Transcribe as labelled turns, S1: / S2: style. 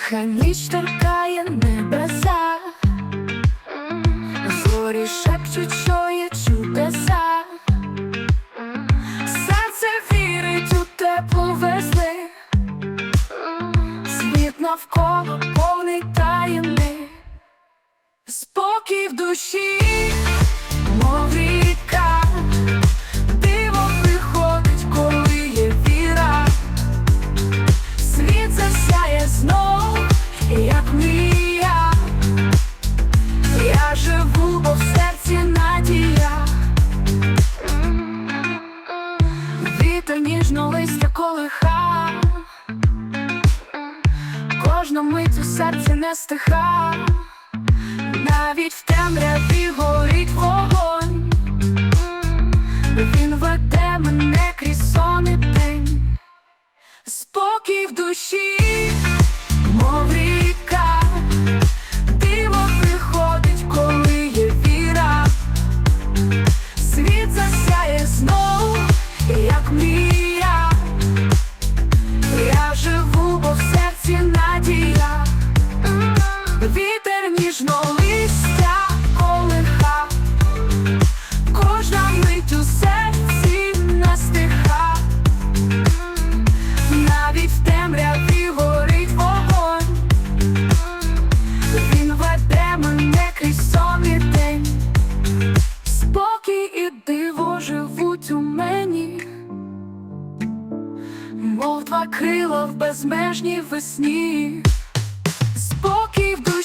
S1: Тиха ніч торкає небеса, зорі шепчуть, що є чудеса, серце вірить у теплу весни, світ навколо повний таємний, спокій в душі, Я живу, бо в серці надія. Вітер листя колиха. Кожна мить у серці не стиха. Навіть в темряві горить вогонь. Він веде мене крізь. Спокій в душі, нахило в безмежній весні, спокій в душі.